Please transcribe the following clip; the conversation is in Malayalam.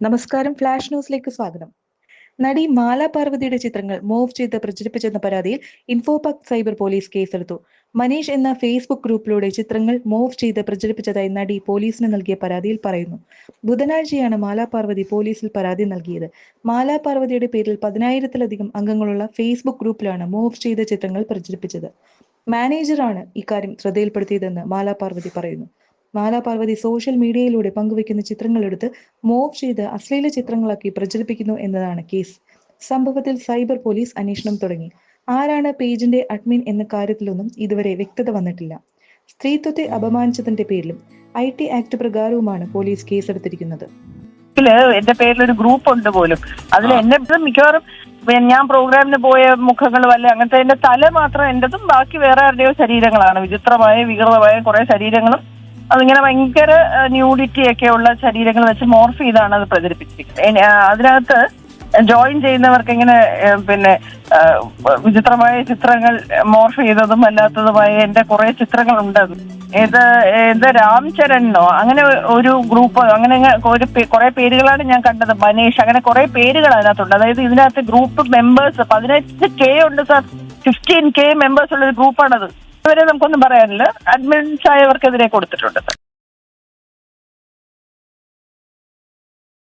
നമസ്കാരം ഫ്ലാഷ് ന്യൂസിലേക്ക് സ്വാഗതം. നടി മാല പാർവതിയുടെ ചിത്രങ്ങൾ മൂവ് ചെയ്ത് പ്രചരിപ്പിച്ചെന്ന പരാതിയിൽ ഇൻഫോപാക് സൈബർ പോലീസ് കേസെടുത്തു. മനീഷ് എന്ന ഫേസ്ബുക്ക് ഗ്രൂപ്പിലൂടെ ചിത്രങ്ങൾ മൂവ് ചെയ്ത് പ്രചരിപ്പിച്ചതായി നടി പോലീസിന് നൽകിയ പരാതിയിൽ പറയുന്നു. ബുധനാഴ്ചയാണ് മാലാ പാർവതി പോലീസിൽ പരാതി നൽകിയത്. മാലാ പാർവതിയുടെ പേരിൽ പതിനായിരത്തിലധികം അംഗങ്ങളുള്ള ഫേസ്ബുക്ക് ഗ്രൂപ്പിലാണ് മൂവ് ചെയ്ത ചിത്രങ്ങൾ പ്രചരിപ്പിച്ചത്. മാനേജറാണ് ഇക്കാര്യം ശ്രദ്ധയിൽപ്പെടുത്തിയതെന്ന് മാലാ പാർവതി പറയുന്നു. മാല പാർവതി സോഷ്യൽ മീഡിയയിലൂടെ പങ്കുവയ്ക്കുന്ന ചിത്രങ്ങളെടുത്ത് മോവ് ചെയ്ത് അശ്ലീല ചിത്രങ്ങളാക്കി പ്രചരിപ്പിക്കുന്നു എന്നതാണ് കേസ് സംഭവത്തിൽ സൈബർ പോലീസ് അന്വേഷണം തുടങ്ങി. ആരാണ് പേജിന്റെ അഡ്മിൻ എന്ന കാര്യത്തിലൊന്നും ഇതുവരെ വ്യക്തത വന്നിട്ടില്ല. സ്ത്രീത്വത്തെ അപമാനിച്ചതിന്റെ പേരിലും ഐ ടി ആക്ട് പ്രകാരവുമാണ് പോലീസ് കേസെടുത്തിരിക്കുന്നത് എന്റെ പേരിൽ ഒരു ഗ്രൂപ്പ് ഉണ്ട് പോലും. അതിൽ എന്നെ മിക്കവാറും ഞാൻ പ്രോഗ്രാമിന് പോയ മുഖങ്ങളും അല്ലെ അങ്ങനത്തെ എന്റെ തല മാത്രം എന്റതും ബാക്കി വേറെ ആരുടെയോ ശരീരങ്ങളാണ്. വിചിത്രമായ വികൃതമായ കുറെ ശരീരങ്ങളും അതിങ്ങനെ ഭയങ്കര ന്യൂഡിറ്റി ഒക്കെ ഉള്ള ശരീരങ്ങൾ വെച്ച് മോർഫ് ചെയ്താണ് അത് പ്രചരിപ്പിച്ചിരിക്കുന്നത്. അതിനകത്ത് ജോയിൻ ചെയ്യുന്നവർക്ക് ഇങ്ങനെ പിന്നെ വിചിത്രമായ ചിത്രങ്ങൾ മോർഫ് ചെയ്തതും അല്ലാത്തതുമായ എന്റെ കുറെ ചിത്രങ്ങളുണ്ട്. ഏത് ഏത് രാംചരണ്ണോ അങ്ങനെ ഒരു ഗ്രൂപ്പ് അങ്ങനെ അങ്ങ് ഒരു കുറെ പേരുകളാണ് ഞാൻ കണ്ടത്. മനീഷ് അങ്ങനെ കുറെ പേരുകൾ അതിനകത്തുണ്ട്. അതായത് ഇതിനകത്ത് ഗ്രൂപ്പ് മെമ്പേഴ്സ് പതിനഞ്ച് കെ ഉണ്ട് സാർ. ഫിഫ്റ്റീൻ കെ മെമ്പേഴ്സ് ഉള്ള ഒരു ഗ്രൂപ്പാണത്. ഇതുവരെ നമുക്കൊന്നും പറയാനില്ല. അഡ്മിൻസ് ആയവർക്കെതിരെ കൊടുത്തിട്ടുണ്ട്.